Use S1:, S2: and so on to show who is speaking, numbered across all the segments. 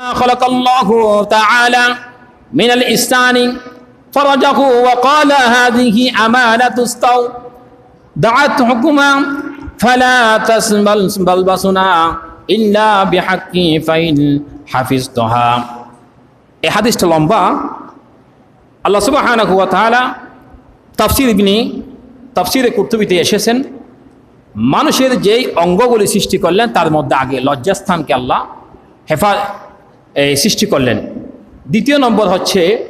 S1: خلق الله تعالى من الإنسان فرجه وقال هذه أمانة استو دعت حكما فلا تسبلبسنا إلا بحق فإن حفظتها এই হাদিসটা লম্বা আল্লাহ সুবহানাহু ওয়া তাআলা তাফসীর ইবনে তাফসীরে কুরতুবিতে এসেছেন মানুষের যেই অঙ্গগুলি সৃষ্টি করলেন তার মধ্যে আগে লজ্জাস্থানকে আল্লাহ হেফা এই সৃষ্টি করলেন। দ্বিতীয় নম্বর হচ্ছে,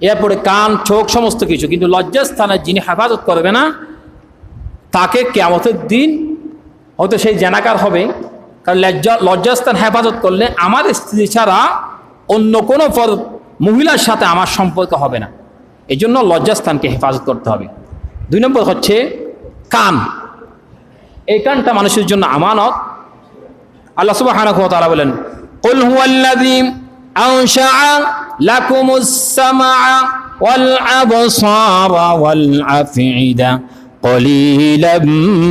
S1: এরপরে কান, চোখ, সমস্ত কিছু। কিন্তু লজ্জাস্থানের যিনি হেফাজত করবে না, তাকে কেমতের দিন হয়তো সেই জানাকার হবে। কারণ লজ্জা, লজ্জাস্থান হেফাজত করলে আমার স্ত্রী ছাড়া অন্য কোনো পর মহিলার সাথে আমার সম্পর্ক হবে না। এই জন্য লজ্জাস্থানকে হেফাজত করতে হবে। দুই নম্বর হচ্ছে, কান। এই কানটা মানুষের জন্য আমানত। আল্লাহ ওয়া তাআলা বলেন قل هو الذي أنشأ لكم السمع والأبصار والأفئدة قليلا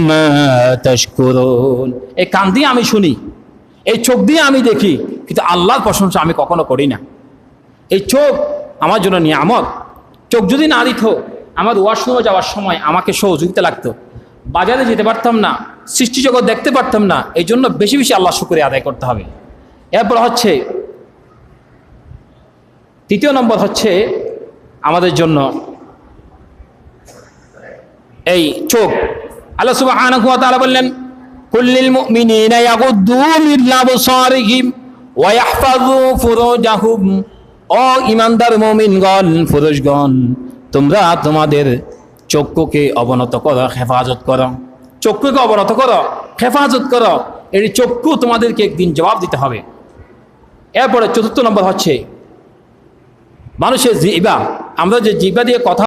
S1: ما تشكرون এই কান দিয়ে আমি শুনি এই চোখ দিয়ে আমি দেখি কিন্তু আল্লাহর প্রশংসা আমি কখনো করি না এই চোখ আমার জন্য নিয়ামত চোখ যদি না দিত আমার ওয়াশরুমে যাওয়ার সময় আমাকে সহযোগিতা লাগতো বাজারে যেতে পারতাম না সৃষ্টি জগৎ দেখতে পারতাম না এই জন্য বেশি বেশি আল্লাহ শুক্রিয়া আদায় করতে হবে এরপর হচ্ছে, তৃতীয় নম্বর হচ্ছে আমাদের জন্য এই চোখ। আল্লাহ তাআলা বললেন কুল্লিল মুমিনিনা মিন ইমানদার মুমিনগণ তোমরা তোমাদের চক্ষুকে অবনত করো, হেফাজত করো। চক্ষুকে অবনত করো, হেফাজত করো। এই চক্ষু তোমাদেরকে একদিন জবাব দিতে হবে। এরপরে চতুর্থ নম্বর হচ্ছে মানুষের জিবা আমরা যে জিবা দিয়ে কথা